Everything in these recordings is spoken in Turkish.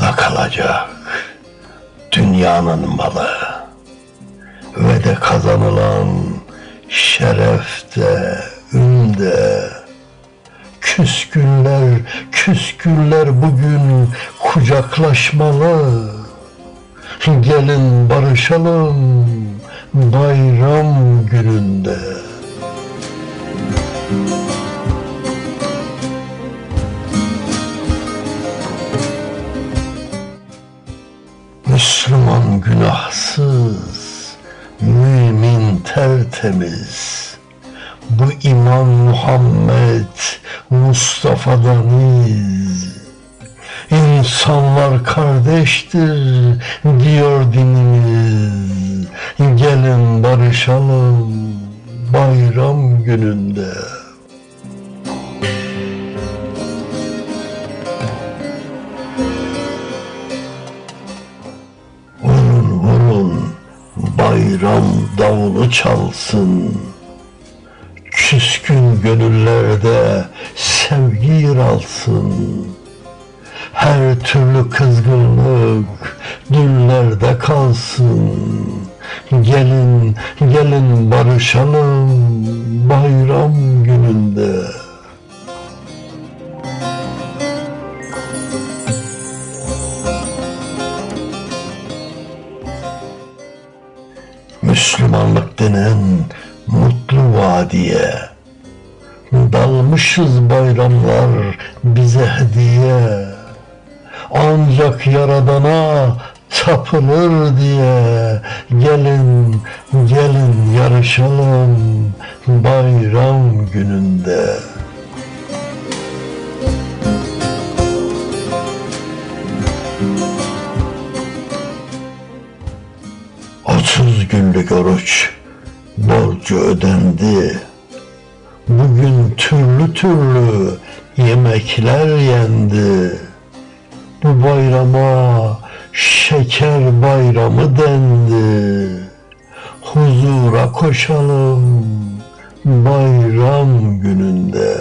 kalacak dünyanın malı ve de kazanılan şerefte, ünde. Küskünler, küskünler bugün kucaklaşmalı. Gelin barışalım bayram gününde. Müslüman mümin tertemiz. Bu İmam Muhammed Mustafa'dan iz. İnsanlar kardeştir diyor dinimiz. Gelin barışalım bayram gününde. Bayram davulu çalsın. Küskün gönüllerde sevgi yer alsın. Her türlü kızgınlık dünlerde kalsın. Gelin, gelin barışalım bayram Müslümanlık denen mutlu vadiye. Dalmışız bayramlar bize hediye. Ancak yaradana tapılır diye Gelin, gelin yarışalım bayram gününde Günlük oruç borcu ödendi. Bugün türlü türlü yemekler yendi. Bu bayrama şeker bayramı dendi. Huzura koşalım bayram gününde.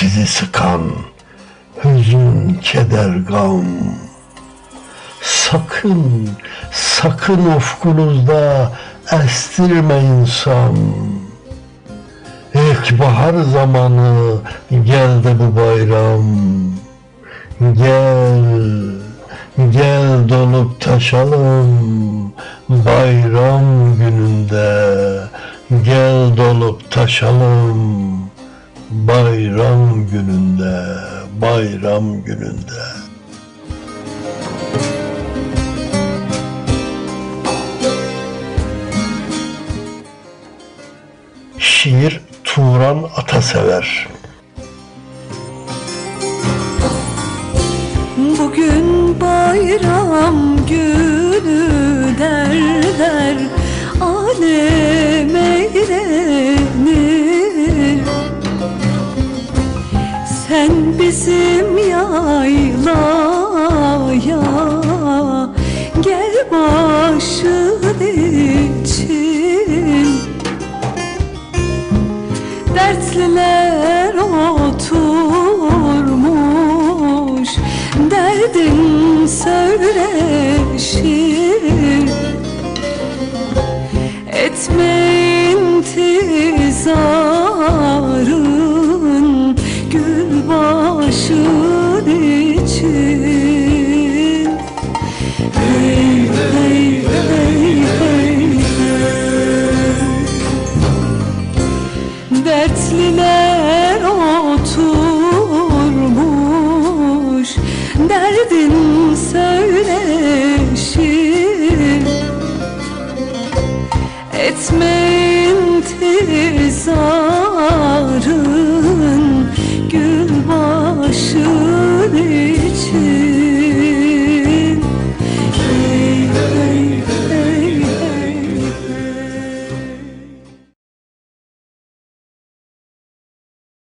Sizi sıkan hüzün, keder, gam. Sakın, sakın ufkunuzda estirme insan. İlkbahar zamanı geldi bu bayram. Gel, gel dolup taşalım bayram gününde. Gel dolup taşalım bayram gününde, bayram gününde. Şiir Turan Atasever Bugün bayram günü derler Alem bizim yaylaya. Gel başın için. Dertliler oturmuş Derdin söyleşir. Etme intizarın Derdin söyleşir